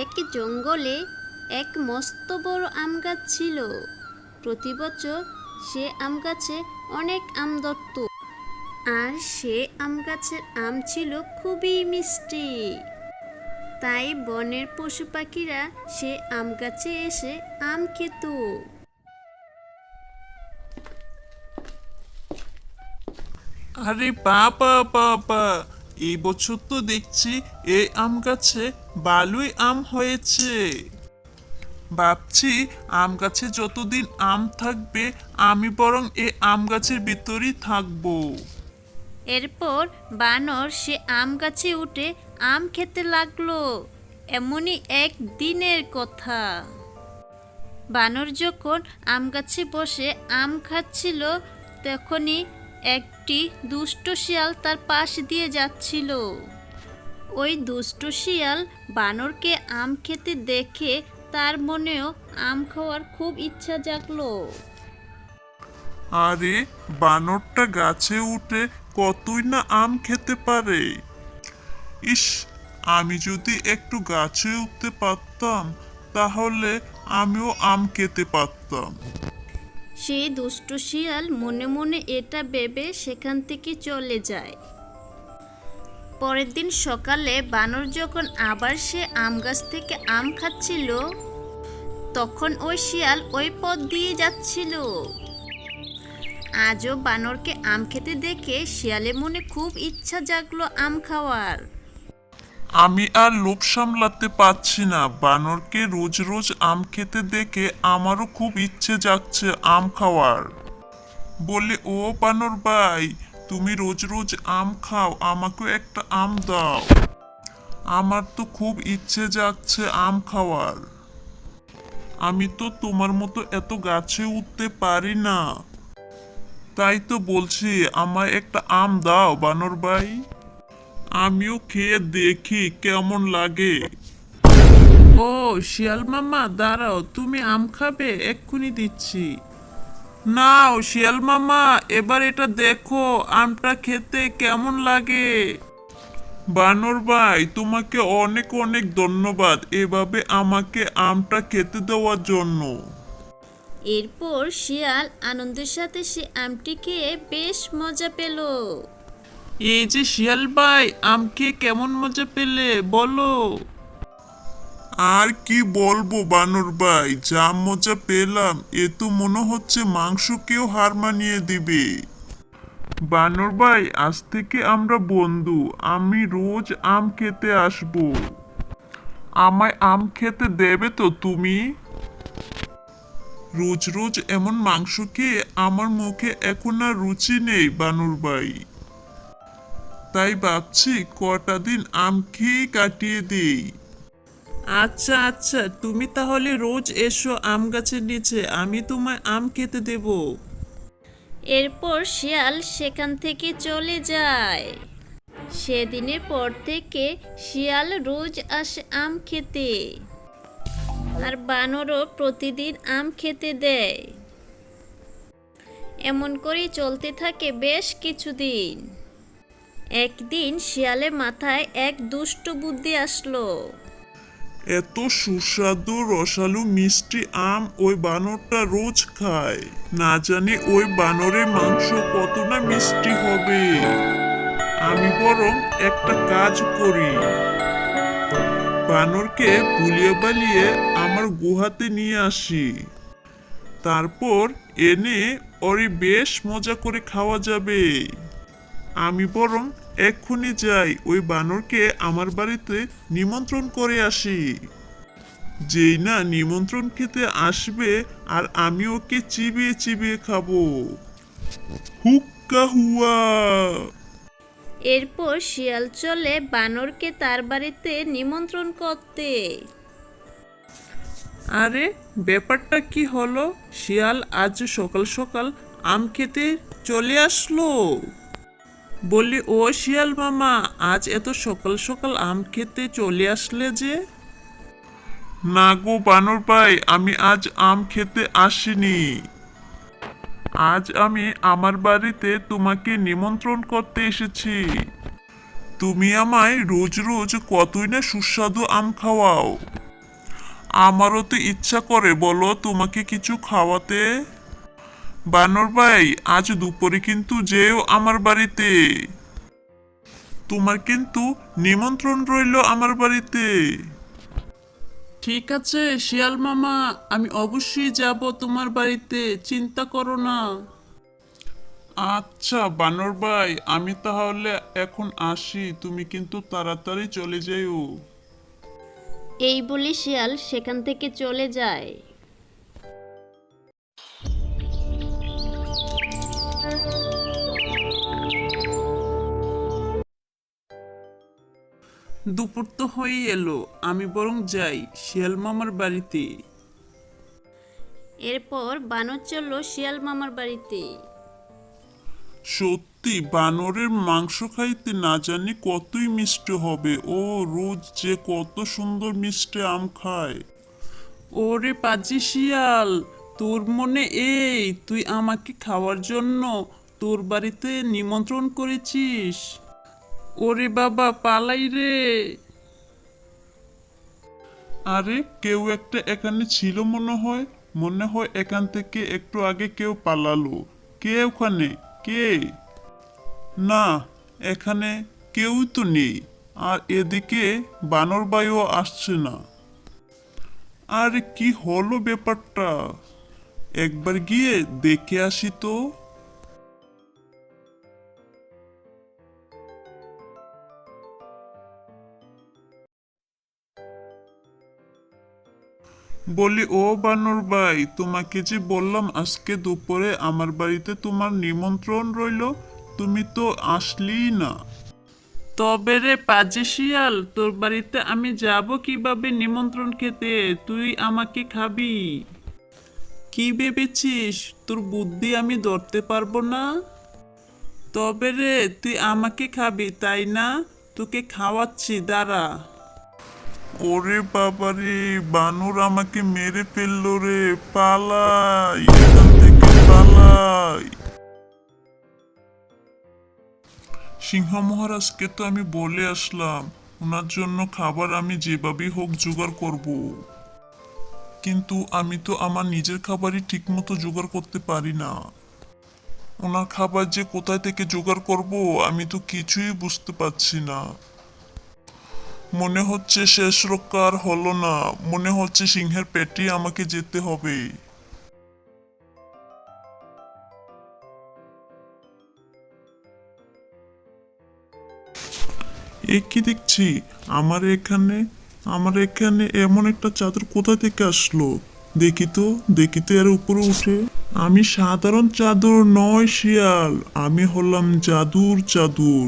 এক জঙ্গলে এক মস্ত বড় আম গাছ ছিল। প্রতি বছর সে আম গাছে অনেক আম ধরত। আর সে আম গাছের আম ছিল খুবই মিষ্টি। তাই বনের পশু পাখিরা সে আম গাছে এসে আম খেত। আরে বাবা বাবা। এই বছর তো দেখছি এই আম গাছে ভালোই আম হয়েছে। ভাবছি আম গাছে যতদিন আম থাকবে, আমি বরং এ আম গাছের ভিতরই থাকব। এরপর বানর সে আম গাছে উঠে আম খেতে লাগল। এমনই এক দিনের কথা। বানর যখন আম গাছে বসে আম খাচ্ছিল, তখনই একটি দুষ্ট শিয়াল তার পাশ দিয়ে যাচ্ছিল। ওই দুষ্ট শিয়াল বানরকে আম খেতে দেখে তার মনেও আম খাওয়ার খুব ইচ্ছা জাগলো। আরে, বানরটা গাছে উঠে কতই না আম খেতে পারে। ইস, আমি যদি একটু গাছে উঠতে পারতাম, তাহলে আমিও আম খেতে পারতাম। সেই দুষ্টু শিয়াল মনে মনে এটা ভেবে সেখান থেকে চলে যায়। পরের দিন সকালে বানর যখন আবার সে আম গাছ থেকে আম খাচ্ছিল, তখন ওই শিয়াল ওই পথ দিয়ে যাচ্ছিল। আজও বানরকে আম খেতে দেখে শিয়ালে মনে খুব ইচ্ছা জাগলো আম খাওয়ার। আমি আর লোভ সামলাতে পারছি না। বানরকে রোজ রোজ আম খেতে দেখে আমারও খুব ইচ্ছে যাচ্ছে আম খাওয়ার। বলে, ও বানর ভাই, তুমি রোজ রোজ আম খাও, আমাকেও একটা আম দাও। আমার তো খুব ইচ্ছে যাচ্ছে আম খাওয়ার। আমি তো তোমার মতো এত গাছে উঠতে পারি না। তাই তো বলছি, আমায় একটা আম দাও বানর ভাই। আমিও খেয়ে দেখি কেমন লাগে। ও শিয়াল মামা দাঁড়াও তুমি আম খাবে এক্ষুনি দিচ্ছি। নাও শিয়াল মামা এবার এটা দেখো আমটা খেতে কেমন লাগে। বানর ভাই তোমাকে অনেক অনেক ধন্যবাদ এভাবে আমাকে আমটা খেতে দেওয়ার জন্য। এরপর শিয়াল আনন্দের সাথে সে আমটি খেয়ে বেশ মজা পেল। এই যে শিয়াল ভাই, আম খেয়ে কেমন মজা পেলে, বলো। আর কি বলব, বানর ভাই, যা মজা পেলাম, এ তো মনে হচ্ছে মাংসকেও হার মানিয়ে দিবে। বানর ভাই, আজ থেকে আমরা বন্ধু, আমি রোজ আম খেতে আসব। আমায় আম খেতে দেবে তো তুমি? রোজ রোজ এমন মাংস খেয়ে আমার মুখে এখন আর রুচি নেই, বানর ভাই। তাই ভাবছি কটা দিন আম খেয়ে কাটিয়ে দিই। আচ্ছা আচ্ছা তুমি তাহলে রোজ এসো আম গাছের নিচে আমি তোমায় আম খেতে দেব। এরপর শিয়াল সেখান থেকে চলে যায়। সেদিনের পর থেকে শিয়াল রোজ আসে আম খেতে। আর বানরও প্রতিদিন আম খেতে দেয়। এমন করেই চলতে থাকে বেশ কিছুদিন। একদিন শিয়ালের মাথায় এক দুষ্ট বুদ্ধি আসলো। এত সুস্বাদু, রসালু, মিষ্টি আম ওই বানরটা রোজ খায়। না জানি ওই বানরের মাংস কত না মিষ্টি হবে। আমি বরং একটা কাজ করি। বানরকে ভুলিয়ে বালিয়ে আমার গুহাতে নিয়ে আসি। তারপর এনে ওরে বেশ মজা করে খাওয়া যাবে। আমি বরং এক্ষুনি যাই ওই বানরকে আমার বাড়িতে নিমন্ত্রণ করে আসি। যেই না নিমন্ত্রণ খেতে আসবে আর আমি ওকে চিবিয়ে চিবিয়ে খাব। হুক্কা হুয়া। এরপর শিয়াল চলে বানরকে তার বাড়িতে নিমন্ত্রণ করতে। আরে ব্যাপারটা কি হলো? শিয়াল আজ সকাল সকাল আম খেতে চলে আসলো। বলি, ও শিয়াল মামা, আজ এত সকাল সকাল আম খেতে চলে আসলে যে? না গো বানর ভাই, আমি আজ আম খেতে আসিনি। আজ আমি আমার বাড়িতে তোমাকে নিমন্ত্রণ করতে এসেছি। তুমি আমায় রোজ রোজ কতই না সুস্বাদু আম খাওয়াও। আমারও তো ইচ্ছা করে, বলো তোমাকে কিছু খাওয়াতে? বানর ভাই আজ দুপুরে কিন্তু যেও আমার বাড়িতে। তোমার কিন্তু নিমন্ত্রণ রইল আমার বাড়িতে। ঠিক আছে শিয়াল মামা আমি অবশ্যই যাব তোমার বাড়িতে চিন্তা করো না। আচ্ছা বানর ভাই আমি তাহলে এখন আসি তুমি কিন্তু তাড়াতাড়ি চলে যাইও এই বলে শিয়াল সেখান থেকে চলে যায়। দুপুর তো হয়ে এলো আমি বরং যাই শিয়াল মামার বাড়িতে। এরপর বানর চলল শিয়াল মামার বাড়িতে। সত্যি বানরের মাংস খাইতে না জানি কতই মিষ্টি হবে। ও রোজ যে কত সুন্দর মিষ্টি আম খায়। ওরে পাজি শিয়াল তোর মনে এই তুই আমাকে খাওয়ার জন্য তোর বাড়িতে নিমন্ত্রণ করেছিস? ওরে বাবা, পালাই রে। আরে, কেউ একটা এখানে ছিল মনে হয়। মনে হয় এখান থেকে একটু আগে কেউ পালালো। কে ওখানে? কে? না, এখানে কেউ তো নেই। আর এদিকে বানর বায়ু আসছে না। আর, কি হলো ব্যাপারটা? একবার গিয়ে দেখে আসি তো। বলি, ও বানর ভাই, তোমাকে যে বললাম আজকে দুপুরে আমার বাড়িতে তোমার নিমন্ত্রণ রইল, তুমি তো আসলেই না। তবে রে পাজি শিয়াল, তোর বাড়িতে আমি যাব কীভাবে নিমন্ত্রণ খেতে? তুই আমাকে খাবি। কি ভেবেছিস? তোর বুদ্ধি আমি ধরতে পারব না? তবে রে, তুই আমাকে খাবি, তাই না? তোকে খাওয়াচ্ছি, দাঁড়া। ওরে বাবারে বানর আমাকে মেরে ফেলল রে, পালাই, এখান থেকে পালাই। সিংহ মহারাজকে তো আমি বলে আসলাম, ওনার জন্য খাবার আমি যেভাবেই হোক জোগাড় করব। কিন্তু আমি তো আমার নিজের খাবারই ঠিকমতো জোগাড় করতে পারি না। ওনার খাবার যে কোথায় থেকে জোগাড় করব, আমি তো কিছুই বুঝতে পারছি না। মনে হচ্ছে শেষ রক্ষা আর হলো না। মনে হচ্ছে সিংহের পেটে আমাকে যেতে হবে। এ কি দেখছি? আমার এখানে আমার এখানে এমন একটা চাদর কোথা থেকে আসলো? দেখি তো দেখি তো এর উপরে উঠে। আমি সাধারণ চাদর নয় শিয়াল। আমি হলাম জাদুর চাদর।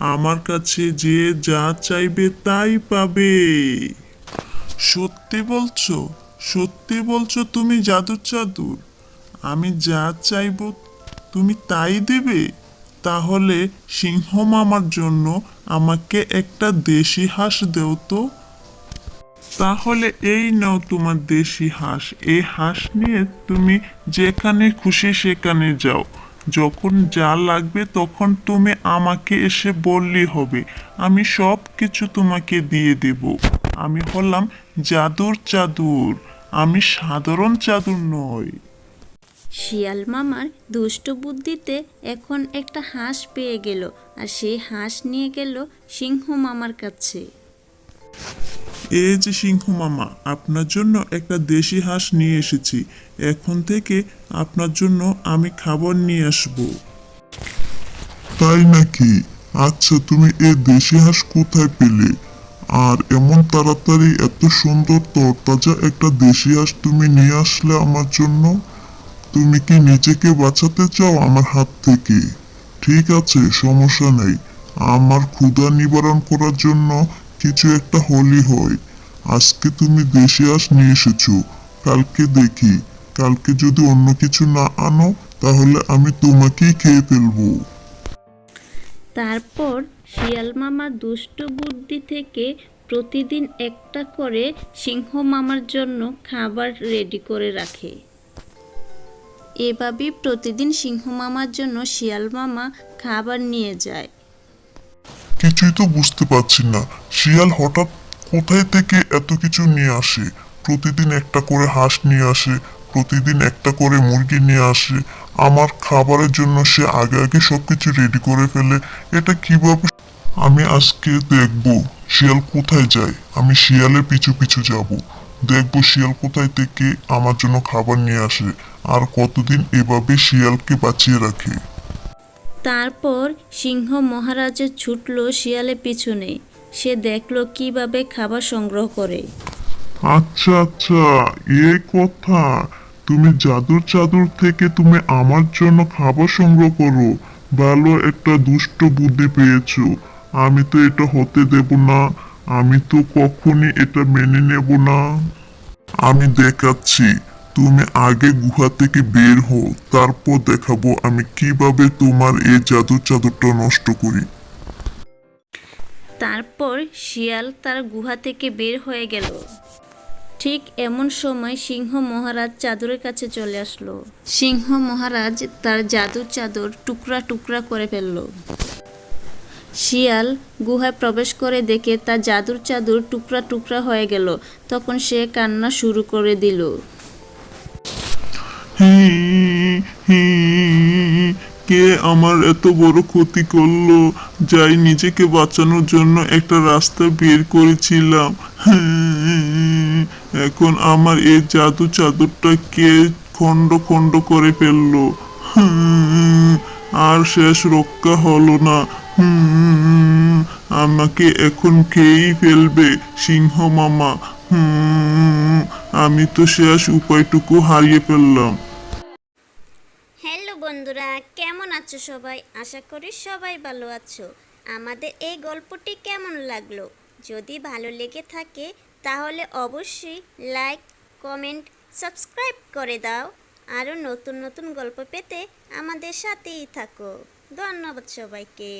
আমার কাছে যে যা চাইবে তাই পাবে। সত্যি বলছো সত্যি বলছো তুমি জাদুর চাদুর। আমি যা চাইব তুমি তাই দেবে। তাহলে সিংহ মামার জন্য আমাকে একটা দেশি হাঁস দেও তো। তাহলে এই নাও তোমার দেশি হাঁস। এই হাঁস নিয়ে তুমি যেখানে খুশি সেখানে যাও। যখন যা লাগবে তখন তুমি আমাকে এসে বললি হবে। আমি সব কিছু তোমাকে দিয়ে দেব। আমি হলাম জাদুর চাদুর। আমি সাধারণ চাদুর নই। শিয়াল মামার দুষ্ট বুদ্ধিতে এখন একটা হাঁস পেয়ে গেল, আর সেই হাঁস নিয়ে গেল সিংহ মামার কাছে। এই যে সিংহ মামা, আপনার জন্য একটা দেশি হাঁস নিয়ে এসেছি। এখন থেকে আপনার জন্য আমি খাবার নিয়ে আসব। তাই নাকি? আচ্ছা তুমি এ দেশি হাঁস কোথায় পেলে? আর এমন তাড়াতাড়ি এত সুন্দর তরতাজা একটা দেশি হাঁস তুমি নিয়ে আসলে আমার জন্য? তুমি কি নিজেকে বাঁচাতে চাও আমার হাত থেকে? ঠিক আছে, সমস্যা নেই। আমার ক্ষুধা নিবারণ করার জন্য কিছু একটা হলি হয়। আজকে তুমি দেশি হাঁস নিয়ে এসেছ। কালকে দেখি। কালকে যদি অন্য কিছু না আনো, তাহলে আমি তোমাকেই খেয়ে ফেলব। তারপর শিয়াল মামা দুষ্ট বুদ্ধি থেকে প্রতিদিন একটা করে সিংহ মামার জন্য খাবার রেডি করে রাখে। এভাবেই প্রতিদিন সিংহ মামার জন্য শিয়াল মামা খাবার নিয়ে যায়। কিছুই তো বুঝতে পারছি না। শিয়াল হঠাৎ কোথায় থেকে এত কিছু নিয়ে আসে? প্রতিদিন একটা করে হাঁস নিয়ে আসে, প্রতিদিন একটা করে মুরগি নিয়ে আসে। আমার খাবারের জন্য সে আগে আগে সবকিছু রেডি করে ফেলে। এটা কীভাবে? আমি আজকে দেখব শিয়াল কোথায় যায়। আমি শিয়ালের পিছু পিছু যাব। দেখব শিয়াল কোথায় থেকে আমার জন্য খাবার নিয়ে আসে। আর কতদিন এভাবে শিয়ালকে বাঁচিয়ে রাখে। তারপর সিংহ মহারাজের ছুটল শিয়ালের পিছনে। সে দেখল কীভাবে খাবার সংগ্রহ করে। আচ্ছা আচ্ছা এ কথা। তুমি জাদুর চাদর থেকে তুমি আমার জন্য খাবার সংগ্রহ করো। ভালো একটা দুষ্ট বুদ্ধি পেয়েছ। আমি তো এটা হতে দেব না। আমি তো কখনই এটা মেনে নেব না। আমি দেখাচ্ছি। তুমি আগে গুহা থেকে বের হও, তারপর দেখাবো আমি কীভাবে তোমার এই জাদুর চাদরটা নষ্ট করি। তারপর শিয়াল তার গুহা থেকে বের হয়ে গেল। ঠিক এমন সময় সিংহ মহারাজ চাদরের কাছে চলে আসলো। সিংহ মহারাজ তার জাদুর চাদর টুকরা টুকরা করে ফেলল। শিয়াল গুহায় প্রবেশ করে দেখে তার জাদুর চাদর টুকরা টুকরা হয়ে গেল। তখন সে কান্না শুরু করে দিল। কে আমার এত বড় ক্ষতি করল? যাই নিজেকে বাঁচানোর জন্য একটা রাস্তা বের করেছিলাম। এখন আমার এই জাদু চাদরটা কে খণ্ড খণ্ড করে ফেলল? আর শেষ রক্ষা হলো না। আমাকে এখন খেয়েই ফেলবে সিংহ মামা। হুম, আমি তো শেষ উপায়টুকু হারিয়ে ফেললাম। হ্যালো বন্ধুরা, কেমন আছো সবাই? আশা করি সবাই ভালো আছো। আমাদের এই গল্পটি কেমন লাগল? যদি ভালো লেগে থাকে, তাহলে অবশ্যই লাইক, কমেন্ট, সাবস্ক্রাইব করে দাও। আরও নতুন নতুন গল্প পেতে আমাদের সাথেই থাকো। ধন্যবাদ সবাইকে।